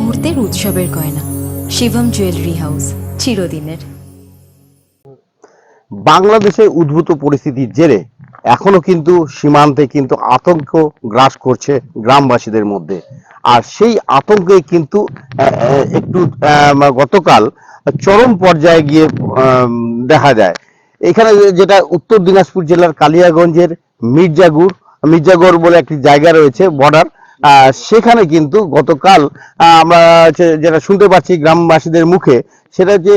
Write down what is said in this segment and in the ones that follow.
মুহূর্তের উৎসবের গয়না। শিবম জুয়েলারি হাউস চিরদিনের। বাংলাদেশে উদ্ভূত পরিস্থিতির জেরে এখনও কিন্তু সীমান্তে কিন্তু আতঙ্ক গ্রাস করছে গ্রামবাসীদের মধ্যে। আর সেই আতঙ্কে কিন্তু একটু গতকাল চরম পর্যায়ে গিয়ে দেখা যায়। এখানে যেটা উত্তর দিনাজপুর জেলার কালিয়াগঞ্জের মির্জাগুড়, মির্জাগড় বলে একটি জায়গা রয়েছে বর্ডার সেখানে কিন্তু গতকাল আমরা যেটা শুনতে পাচ্ছি গ্রামবাসীদের মুখে সেটা যে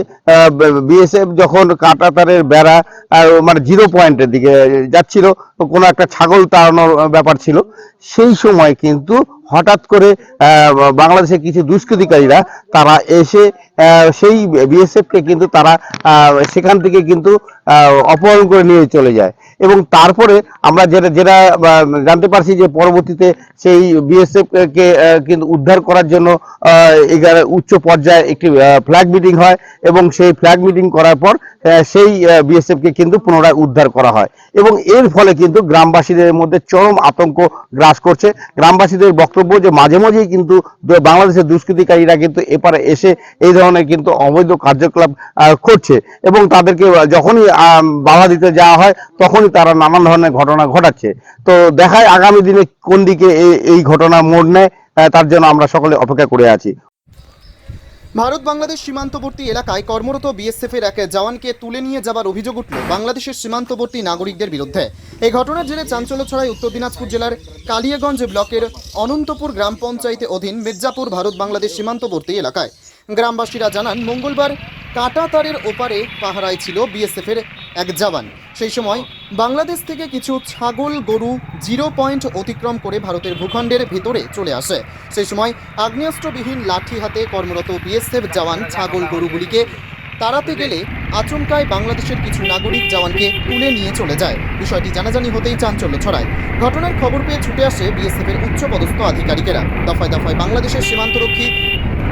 বিএসএফ যখন কাঁটাতারের বেড়া আর মানে জিরো পয়েন্টের দিকে যাচ্ছিল কোনো একটা ছাগল তাড়ানোর ব্যাপার ছিল। সেই সময় কিন্তু হঠাৎ করে আহ, বাংলাদেশের কিছু দুষ্কৃতিকারীরা তারা এসে সেই বিএসএফ কে কিন্তু তারা সেখান থেকে কিন্তু অপহরণ করে নিয়ে চলে যায়। এবং তারপরে আমরা যেটা যেটা জানতে পারছি যে পরবর্তীতে সেই বিএসএফ কে আহ, কিন্তু উদ্ধার করার জন্য উচ্চ পর্যায়ে একটি ফ্ল্যাগ মিটিং হয় এবং সেই ফ্ল্যাগ মিটিং করার পর সেই বিএসএফ কে কিন্তু পুনরায় উদ্ধার করা হয়। এবং এর ফলে কিন্তু গ্রামবাসীদের মধ্যে চরম আতঙ্ক গ্রাস করছে। গ্রামবাসীদের বক্তব্য যে মাঝে মাঝেই কিন্তু বাংলাদেশের দুষ্কৃতিকারীরা কিন্তু এপারে এসে এই ধরনের কিন্তু অবৈধ কার্যকলাপ করছে এবং তাদেরকে যখনই বাধা দিতে যাওয়া হয়, তখনই তারা নানান ধরনের ঘটনা ঘটাচ্ছে। তো দেখায় আগামী দিনে কোন দিকে এই ঘটনা মোড় নেয় তার জন্য আমরা সকলে অপেক্ষা করে আছি। ভারত বাংলাদেশ সীমান্তবর্তী এলাকায় কর্মরত বিএসএফ এর এক জওয়ানকে তুলে নিয়ে যাবার অভিযোগ উঠল বাংলাদেশের সীমান্তবর্তী নাগরিকদের বিরুদ্ধে। এই ঘটনার জেরে চাঞ্চল্য ছড়ায় উত্তর দিনাজপুর জেলার কালিয়াগঞ্জ ব্লকের অনন্তপুর গ্রাম পঞ্চায়েতে অধীন মির্জাপুর ভারত বাংলাদেশ সীমান্তবর্তী এলাকায়। গ্রামবাসীরা জানান, মঙ্গলবার কাঁটাতারের ওপারে পাহারায় ছিল বিএসএফ এর এক জওয়ান। সেই সময় বাংলাদেশ থেকে কিছু ছাগল গরু জিরো পয়েন্ট অতিক্রম করে ভারতের ভূখণ্ডের ভিতরে চলে আসে। সেই সময় আগ্নেয়াস্ত্রবিহীন লাঠি হাতে কর্মরত বিএসএফ জওয়ান ছাগল গরুগুলিকে তাড়াতে গেলে আচমকায় বাংলাদেশের কিছু নাগরিক জওয়ানকে তুলে নিয়ে চলে যায়। বিষয়টি জানাজানি হতেই চাঞ্চল্য ছড়ায়। ঘটনার খবর পেয়ে ছুটে আসে বিএসএফ এর উচ্চপদস্থ আধিকারিকেরা। দফায় দফায় বাংলাদেশের সীমান্তরক্ষী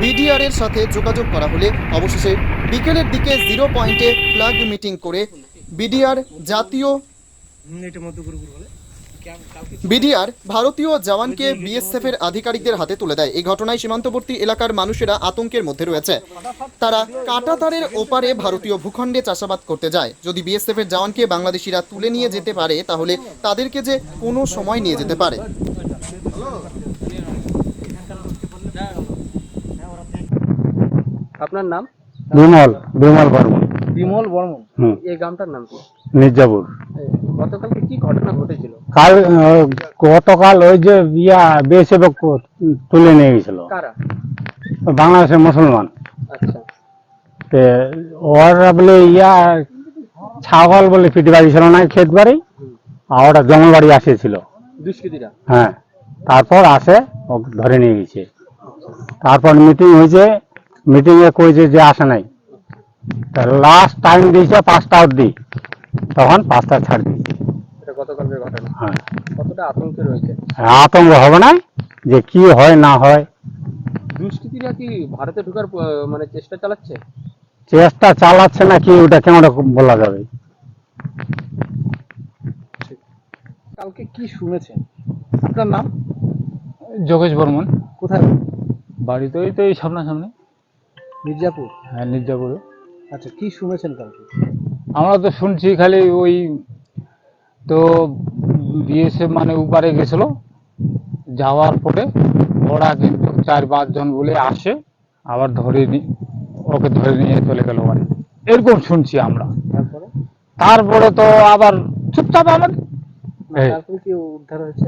বিডিআর এর সাথে যোগাযোগ করা হলে অবশেষে বিকেলের দিকে জিরো পয়েন্টে ফ্ল্যাগ মিটিং করে বিডিআর জাতীয় বিডিআর ভারতীয় জওয়ানকে বিএসএফ এর আধিকারিকদের হাতে তুলে দেয়। এই ঘটনায় সীমান্তবর্তী এলাকার মানুষেরা আতঙ্কের মধ্যে রয়েছে। তারা কাঁটাতারের ওপারে ভারতীয় ভূখণ্ডে চাষাবাদ করতে যায়। যদি বিএসএফ এর জওয়ানকে বাংলাদেশিরা তুলে নিয়ে যেতে পারে তাহলে তাদেরকে যে কোনো সময় নিয়ে যেতে পারে। আপনার নাম? বিমল বিমল বর্মন। বিমল বর্মন। এই গ্রামটার নাম কি? মির্জাপুর। গতকালকে কি ঘটনা ঘটেছিল? কাল গতকাল ওই যে ইয়া বিএসএফ তুলে নিয়ে গেছিল। কারা? বাংলাদেশের মুসলমান। আচ্ছা। ওরা বলে ইয়া ছাগল বলে পিটি বাড়ি ছিল না ক্ষেত বাড়ি। আর ওটা জঙ্গল বাড়ি আসেছিল দুষ্কৃতীরা? হ্যাঁ। তারপর আসে ধরে নিয়ে গেছে। তারপর মিটিং হয়েছে। মিটিং এ কইছে যে আসে নাই। লাস্ট টাইম দিয়েছে পাঁচটা অব্দি তখন পাঁচটা ছাড় দিয়েছে। ঘটনা। হ্যাঁ। কতটা আতঙ্কে রয়েছে? আতঙ্ক হবে না যে কি হয় না হয়। দুষ্কৃতীরা কি ভারতে ঢোকার মানে চেষ্টা চালাচ্ছে? চেষ্টা চালাচ্ছে না কি ওটা কেমন বলা যাবে। কালকে কি শুনেছেন? আপনার নাম? যোগেশ বর্মন। কোথায়? বাড়ি তো এই তো এই সামনাসামনি। মির্জাপুর? হ্যাঁ মির্জাপুরে। আচ্ছা কি শুনেছেন কালকে? আমরা তো শুনছি খালি ওই তো বিএসএফ মানে উপারে গেছিল যাওয়ার পরে ওরা কিন্তু চার পাঁচজন বলে আসে আবার ধরে নি ওকে ধরে নিয়ে চলে গেল বাড়ি। এরকম শুনছি আমরা। তারপরে? তো আবার চুপচাপ উদ্ধার হয়েছে?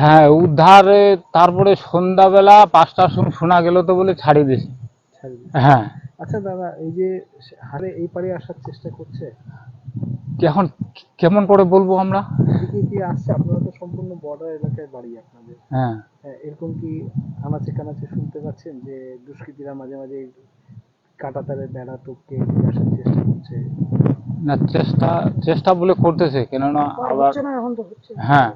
হ্যাঁ উদ্ধারে তারপরে সন্ধ্যাবেলা পাঁচটার সময় শোনা গেল তো বলে ছাড়িয়ে দিয়েছে। হ্যাঁ। আচ্ছা দাদা এই যে হারে এই পারে আসার চেষ্টা করছে এখন কেমন করে বলব আমরা? এদিকে কি আসছে? আপনারা তো সম্পূর্ণ বর্ডার এলাকায় বাড়ি আপনাদের। হ্যাঁ। হ্যাঁ, এরকম কি আনাচে কানাচে শুনতে পাচ্ছেন যে দুষ্কৃতীরা মাঝে মাঝে কাঁটা তারে বেড়া টপকে আসার চেষ্টা করছে? না চেষ্টা চেষ্টা বলে করতেছে কেননা আবার এখন তো হচ্ছে। হ্যাঁ।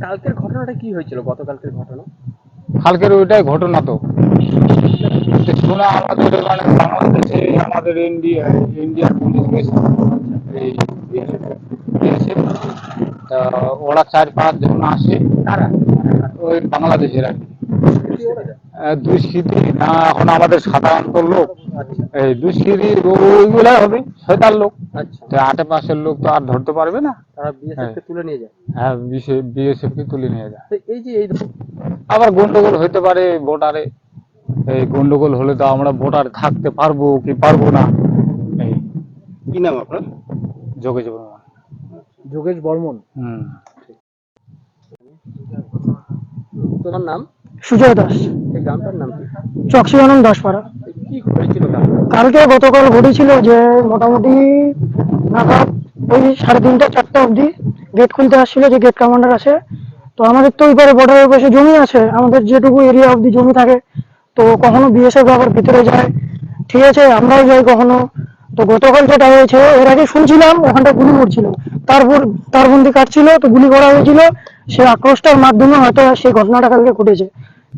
কালকের ঘটনাটা কি হয়েছিল? গতকালকের ঘটনা? কালকের ওইটাই ঘটনা তো। শোনা আমাদের মানে বাংলাদেশে আমাদের ইন্ডিয়া ইন্ডিয়ান পুলিশ গেছে এই তা ওরা চার পাঁচ জন আসে। ওই বাংলাদেশের আর? দুষ্কৃতি না এখন আমাদের সাধারণত লোক। আচ্ছা এই দুষ্কৃতি ওইগুলাই হবে লোক। আচ্ছা। তো আটে পাশের লোক তো আর ধরতে পারবে না। তারা বিএসএফ কে তুলে নিয়ে যায়। হ্যাঁ বিএসএফ কে তুলে নিয়ে যায়। এই যে এই আবার গন্ডগোল হইতে পারে ভোটারে এই গন্ডগোল হলে তো আমরা ভোটার থাকতে পারব কি পারব না। এই কি নাম আপনার? যোগেশ বর্মা যোগেশ বর্মন। হুম। তোমার নাম? সুজয় দাস। এই গ্রামটার নাম কি? দাসপাড়া। কি হয়েছিল কালকে কালকে গতকাল ঘটেছিল যে মোটামুটি নাগাদ ওই সাড়ে তিনটে চারটে অবধি গেট খুলতে আসছিল যে গেট কমান্ডার আছে তো আমাদের তো ওই পারে বর্ডারের পাশে জমি আছে। আমাদের যেটুকু এরিয়া অবধি জমি থাকে তো কখনো বিএসএফ আবার ভিতরে যায়? ঠিক আছে আমরাও যাই কখনো। তো গতকাল যেটা হয়েছে এর আগে শুনছিলাম ওখানটা গুলি করছিল। তারপর তার বন্দি কাটছিল তো গুলি করা হয়েছিল। সে আক্রোশটার মাধ্যমে হয়তো সেই ঘটনাটা কালকে ঘটেছে।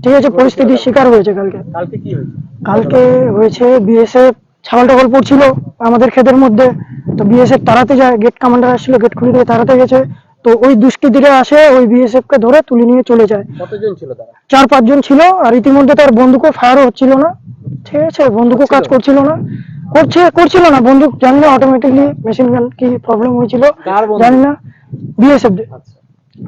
ঠিক আছে পরিস্থিতির শিকার হয়েছে কালকে। কালকে হয়েছে? কালকে হয়েছে বিএসএফ ছাগল টাগল পড়ছিল আমাদের ক্ষেতের মধ্যে। তো বিএসএফ তাড়াতে যায় গেট কমান্ডার আসছিল গেট খুলে দিয়ে তাড়াতে গেছে। তো ওই দুষ্কৃতীরা আসে ওই বিএসএফ কে ধরে তুলে নিয়ে চলে যায়। কতজন ছিল তারা? চার পাঁচজন ছিল আর ইতিমধ্যে তার বন্দুকও ফায়ারও হচ্ছিল না। ঠিক আছে বন্দুকও কাজ করছিল না। করছে করছিল না বন্দুক জানি না অটোমেটিকলি মেশিন গান কি প্রবলেম হয়েছিল জানি না। বিএসএফ আচ্ছা।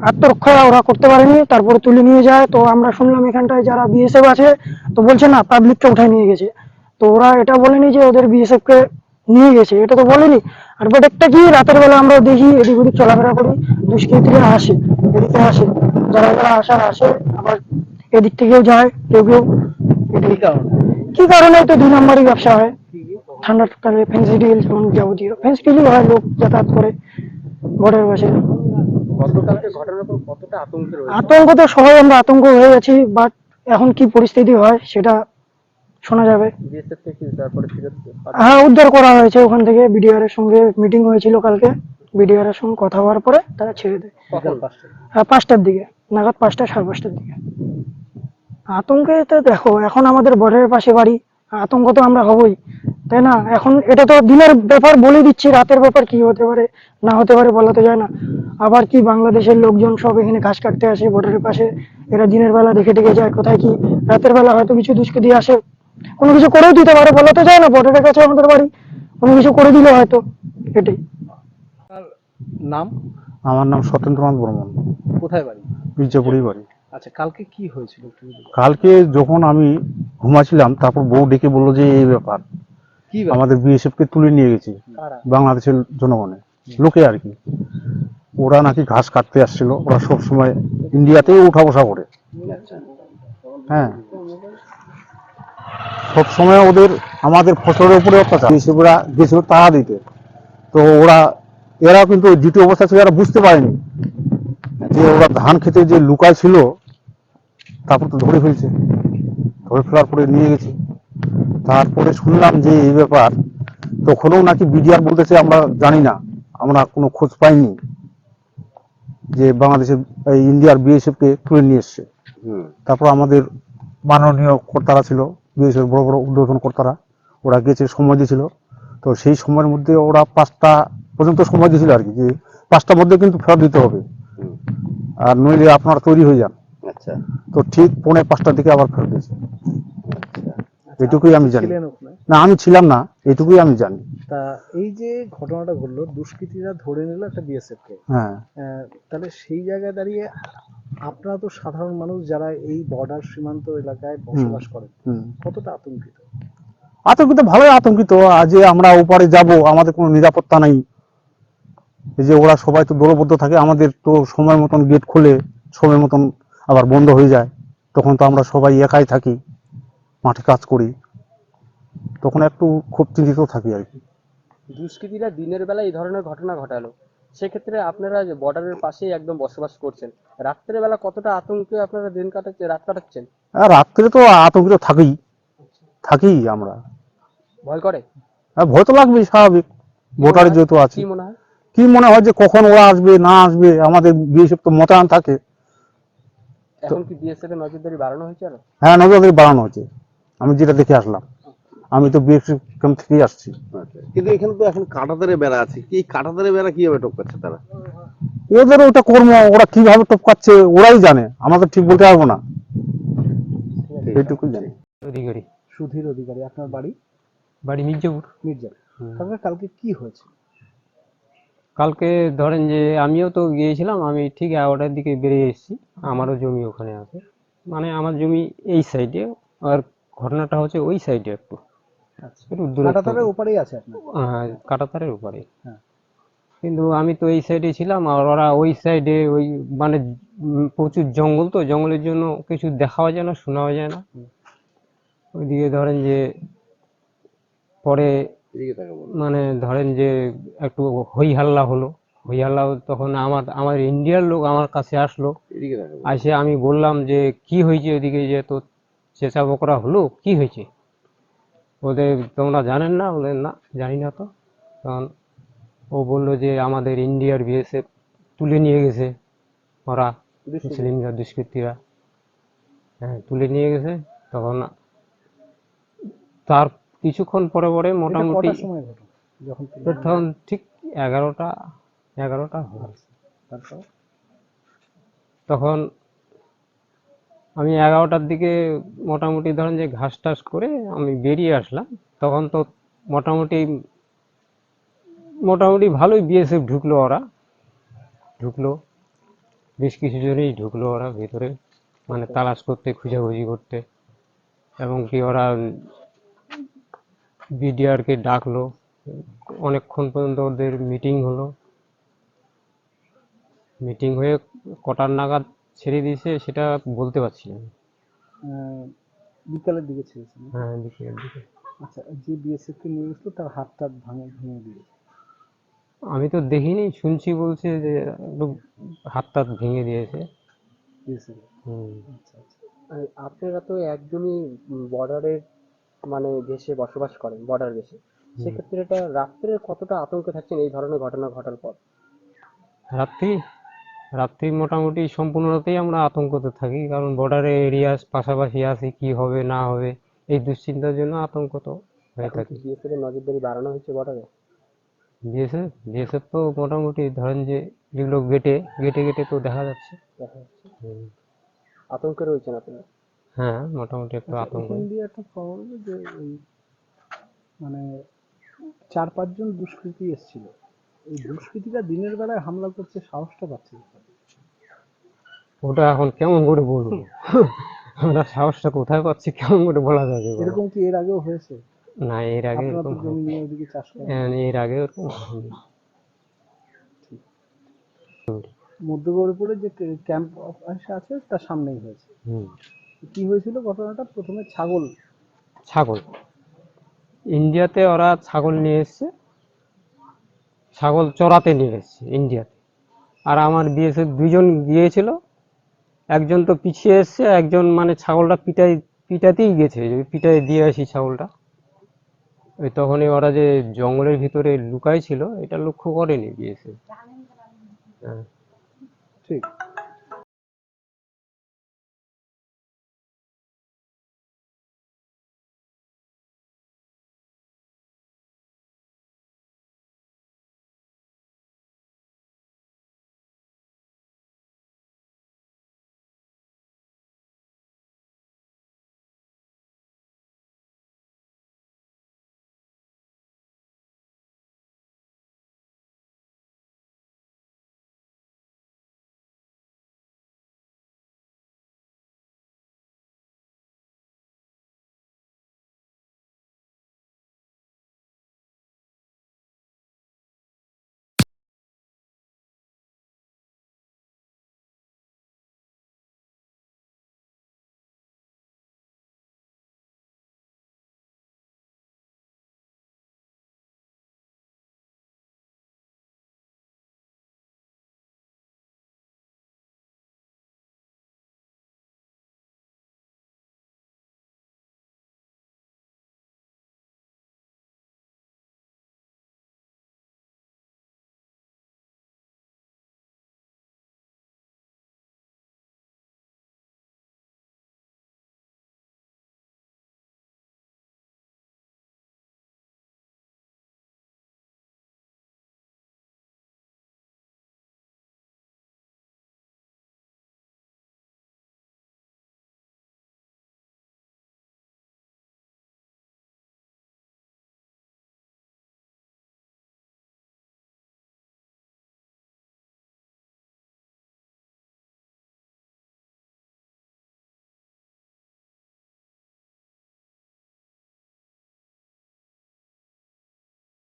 আত্মরক্ষা ওরা করতে পারেনি তারপরে তুলে নিয়ে যায়। তো আমরা শুনলাম এখানটায় যারা বিএসএফ আছে তো বলছে না পাবলিককে উঠায় নিয়ে গেছে। তো ওরা এটা বলেনি যে ওদের বিএসএফ কে নিয়ে গেছে এটা তো বলেনি। আর বাট একটা কি রাতের বেলা আমরা দেখি এদিক ওদিক চলাফেরা করি দুষ্কৃতীরা আসে এদিকে আসে যারা যারা আসার আসে আবার এদিক থেকেও যায় কেউ কেউ কি কারণে? তো দুই নম্বরই ব্যবসা হয়? ঠান্ডা কালে ফেন্সি ডিল যেমন যাবতীয় ফেন্সি ডিলই হয় লোক যাতায়াত করে বর্ডার পাশে। আতঙ্ক তো সবাই আমরা আতঙ্ক হয়ে গেছি বাট এখন কি পরিস্থিতি হয় সেটা শোনা যাবে। হ্যাঁ উদ্ধার করা হয়েছে ওখান থেকে। বিডিআর এর সঙ্গে মিটিং হয়েছিল কালকে। বিডিআর এর সঙ্গে কথা হওয়ার পরে তারা ছেড়ে দেয়। হ্যাঁ পাঁচটার দিকে। নাগাদ পাঁচটা সাড়ে পাঁচটার দিকে। আতঙ্কে তো দেখো এখন আমাদের বর্ডারের পাশে বাড়ি। আতঙ্ক তো আমরা হবই তাই না? এখন এটা তো দিনের ব্যাপার বলে দিচ্ছি রাতের ব্যাপার কি হতে পারে না হতে পারে বলা তো যায় না। আবার কি বাংলাদেশের লোকজন সব এখানে ঘাস কাটতে আসে বর্ডারের পাশে? এরা দিনের বেলা দেখে দেখে যায় কোথায় কি? রাতের বেলা হয়তো কিছু দুষ্কৃতি আসে। কোনো কিছু করেও দিতে পারে বলা তো যায় না বর্ডারের কাছে আমাদের বাড়ি। কোনো কিছু করে দিলে হয়তো এটাই। নাম? আমার নাম সত্যেন্দ্রনাথ বর্মন। কোথায় বাড়ি? মির্জাপুরি বাড়ি। আচ্ছা কালকে কি হয়েছিল। কালকে যখন আমি ঘুমাছিলাম তারপর বউ ডেকে বলল যে এই ব্যাপার। কি আমাদের বিএসএফ কে তুলে নিয়ে গেছে বাংলাদেশের জনগণে। লোকে আর কি। ওরা নাকি ঘাস কাটতে আসছিল ওরা সব সময় ইন্ডিয়াতেই উঠা বসা করে। হ্যাঁ। সব সময় ওদের আমাদের ফসলের উপরে অত্যাচার। বিএসএফরা গেছিল তারা দিতে। তো ওরা এরা কিন্তু দ্বিতীয় অবস্থা ছিল এরা বুঝতে পারেনি যে ওরা ধান খেতে যে লুকায় ছিল তারপর তো ধরে ফেলছে। ধরে ফেলার পরে নিয়ে গেছে। তারপরে শুনলাম যে এই ব্যাপার তখনও নাকি বিডিআর বলতেছে আমরা জানি না আমরা কোনো খোঁজ পাইনি যে বাংলাদেশের ইন্ডিয়ার বিএসএফ কে তুলে নিয়ে এসছে। তারপর আমাদের মাননীয় কর্তারা ছিল বিএসএফ বড় বড় উদ্বোধন কর্তারা। ওরা গেছে সময় দিয়েছিল। তো সেই সময়ের মধ্যে ওরা পাঁচটা পর্যন্ত সময় দিয়েছিল আর কি যে পাঁচটার মধ্যে কিন্তু ফেরত দিতে হবে। আর নইলে আপনারা তৈরি হয়ে যান। আচ্ছা। তো ঠিক পৌনে পাঁচটার দিকে আবার ফেরত দিয়েছে। এটুকুই আমি জানি। না আমি ছিলাম না এটুকুই আমি জানি। তা এই যে ঘটনাটা ঘটলো দুষ্কৃতীরা ধরে নিল একটা বিএসএফ কে। হ্যাঁ। আহ, তাহলে সেই জায়গায় দাঁড়িয়ে আপনারা তো সাধারণ মানুষ যারা এই বর্ডার সীমান্ত এলাকায় বসবাস করেন কতটা আতঙ্কিত? আতঙ্কিত ভালোই আতঙ্কিত। আজ যে আমরা ওপারে যাব আমাদের কোনো নিরাপত্তা নাই। এই যে ওরা সবাই তো দলবদ্ধ থাকে আমাদের তো সময় মতন গেট খুলে সময় মতন আবার বন্ধ হয়ে যায়। তখন তো আমরা সবাই একাই থাকি মাঠে কাজ করি। তখন একটু খুব চিন্তিত থাকি আর কি। দুষ্কৃতীরা দিনের বেলা এই ধরনের ঘটনা ঘটালো। সেক্ষেত্রে আপনারা যে বর্ডারের পাশেই একদম বসবাস করছেন রাত্রের বেলা কতটা আতঙ্কে আপনারা দিন কাটাচ্ছেন রাত কাটাচ্ছেন? আর রাত্রে তো আতঙ্কিত থাকি থাকি আমরা। ভয় করে? আর ভয় তো লাগবে স্বাভাবিক। ভোটারে যেহেতু আছি। কি মনে হয়? কি মনে হয় যে কখন ওরা আসবে না আসবে আমাদের বিএসএফ তো মোতায়েন থাকে। এখন কি বিএসএফ এর নজরদারি বাড়ানো হয়েছে আরও? হ্যাঁ নজরদারি বাড়ানো হয়েছে। আমি যেটা দেখে আসলাম। আমি তো বিএসএফ ক্যাম্প থেকেই আসছি। কিন্তু এখানে তো এখন কাঁটাতারে বেড়া আছে। কি কাঁটাতারে বেড়া কীভাবে টপকাচ্ছে তারা? ওদের ওটা কর্ম ওরা কীভাবে টপকাচ্ছে ওরাই জানে। আমরা তো ঠিক বলতে পারব না। এইটুকুই জানি। অধিকারী। সুধীর অধিকারী আপনার বাড়ি? বাড়ি মির্জাপুর। মির্জা। কাকা কালকে কি হয়েছে? কালকে ধরেন যে আমিও তো গিয়েছিলাম আমি ঠিক এগারোটার দিকে বেরিয়ে এসেছি। আমারও জমি ওখানে আছে। মানে আমার জমি এই সাইডে আর ঘটনাটা হচ্ছে ওই সাইডে একটু। আচ্ছা একটু দূরে কাঁটাতারের ওপারেই আছে আপনার? হ্যাঁ কাটাতারের উপরে হ্যাঁ। কিন্তু আমি তো এই সাইডে ছিলাম আর ওরা ওই সাইডে ওই মানে প্রচুর জঙ্গল তো জঙ্গলের জন্য কিছু দেখাও যায় না শোনাও যায় না। ওইদিকে ধরেন যে পরে মানে ধরেন যে একটু হই হাল্লা হলো। হই হাল্লা তখন আমার আমার ইন্ডিয়ার লোক আমার কাছে আসলো। আসে আমি বললাম যে কি হয়েছে ওইদিকে যে তো চেঁচা বকরা হলো? কি হয়েছে? ওদের তোমরা জানেন না? বলে না জানি না তো। তখন ও বলল যে আমাদের ইন্ডিয়ার বিএসএফ তুলে নিয়ে গেছে। ওরা মুসলিমরা দুষ্কৃতীরা। হ্যাঁ তুলে নিয়ে গেছে। তখন তার কিছুক্ষণ পরে পরে মোটামুটি তখন ঠিক এগারোটা এগারোটা তখন আমি এগারোটার দিকে মোটামুটি ধরেন যে ঘাস টাস করে আমি বেরিয়ে আসলাম। তখন তো মোটামুটি মোটামুটি ভালোই বিএসএফ ঢুকলো ওরা। ঢুকলো, বেশ কিছু জনেই ঢুকলো ওরা ভেতরে মানে তালাশ করতে, খুঁজাখুঁজি করতে। এবং কি ওরা বিডিআরকে ডাকলো। অনেকক্ষণ পর্যন্ত ওদের মিটিং হলো। মিটিং হয়ে কটার নাগাদ ছেড়ে দিয়েছে সেটা বলতে পারছি না। বিকালের দিকে ছেড়েছেন হ্যাঁ বিকেলের দিকে। আচ্ছা যে বিএসএফ কে নিয়ে গেছিল তার হাত টাত ভাঙে ভেঙে দিয়েছে। আমি তো দেখিনি শুনছি বলছে যে একটু হাত টাত ভেঙে দিয়েছে। হুম। আচ্ছা আচ্ছা। আর আপনারা তো একদমই বর্ডারের মানে দেশে বসবাস করেন বর্ডার দেশে। সেক্ষেত্রে এটা রাত্রে কতটা আতঙ্কে থাকছেন? এই ধরনের ঘটনা ঘটার পর? রাত্রি রাত্রি মোটামুটি সম্পূর্ণতেই আমরা আতঙ্কতে থাকি কারণ বর্ডারে এরিয়া পাশাপাশি আছি কি হবে না হবে এই দুশ্চিন্তার জন্য আতঙ্ক তো হয়ে থাকে। বিএসএফ এর নজরদারি বাড়ানো হয়েছে বর্ডারে বিএসএফ বিএসএফ তো মোটামুটি ধরেন যে যেগুলো গেটে গেটে গেটে তো দেখা যাচ্ছে। আতঙ্কে রয়েছেন আপনারা হ্যাঁ মোটামুটি একটু আতঙ্ক। এখান দিয়ে একটা খবর যে ওই মানে চার পাঁচজন দুষ্কৃতী এসেছিল। এই দুষ্কৃতীরা দিনের বেলায় হামলা করছে সাহসটা পাচ্ছে কোথায়? ওটা এখন কেমন করে বলব? আমরা সাহসটা কোথায় পাচ্ছি কেমন করে বলা যাবে এরকম কি এর আগেও হয়েছে? না এর আগে এরকম হ্যাঁ, এর আগে এরকম। মধ্যগৌরপুরে যে ক্যাম্প অফিস আছে তার সামনেই হয়েছে। হুম। কি হয়েছিল ঘটনাটা? প্রথমে ছাগল। ছাগল। ইন্ডিয়াতে ওরা ছাগল নিয়ে এসছে। ছাগল চড়াতে নিয়ে এসছে ইন্ডিয়াতে। আর আমার বিএসএফ দুজন গিয়েছিল একজন তো পিছিয়ে এসছে, একজন মানে ছাগলটা পিটাই, পিটাতেই গেছে পিটাই দিয়ে আসি ছাগলটা। ওই তখনই ওরা যে জঙ্গলের ভিতরে লুকাই ছিল এটা লক্ষ্য করেনি বিএসএফ। হ্যাঁ ঠিক।